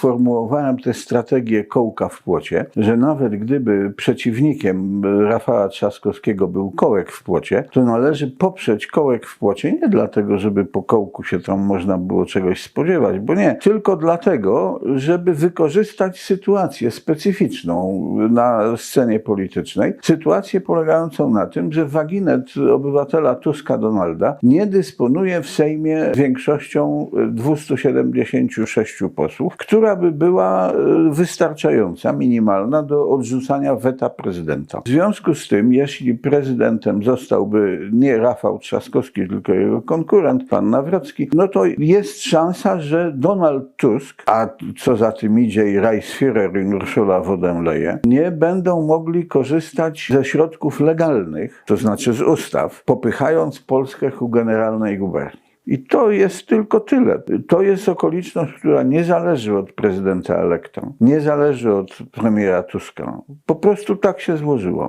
Formułowałem tę strategię kołka w płocie, że nawet gdyby przeciwnikiem Rafała Trzaskowskiego był kołek w płocie, to należy poprzeć kołek w płocie nie dlatego, żeby po kołku się tam można było czegoś spodziewać, bo nie, tylko dlatego, żeby wykorzystać sytuację specyficzną na scenie politycznej. Sytuację polegającą na tym, że waginet obywatela Tuska Donalda nie dysponuje w Sejmie większością 276 posłów, która by była e, wystarczająca, minimalna do odrzucania weta prezydenta. W związku z tym, jeśli prezydentem zostałby nie Rafał Trzaskowski, tylko jego konkurent, pan Nawrocki, no to jest szansa, że Donald Tusk, a co za tym idzie i Reichsführer i Ursula von nie będą mogli korzystać ze środków legalnych, to znaczy z ustaw, popychając Polskę ku generalnej guberni. I to jest tylko tyle. To jest okoliczność, która nie zależy od prezydenta elekta, nie zależy od premiera Tuska. Po prostu tak się złożyło.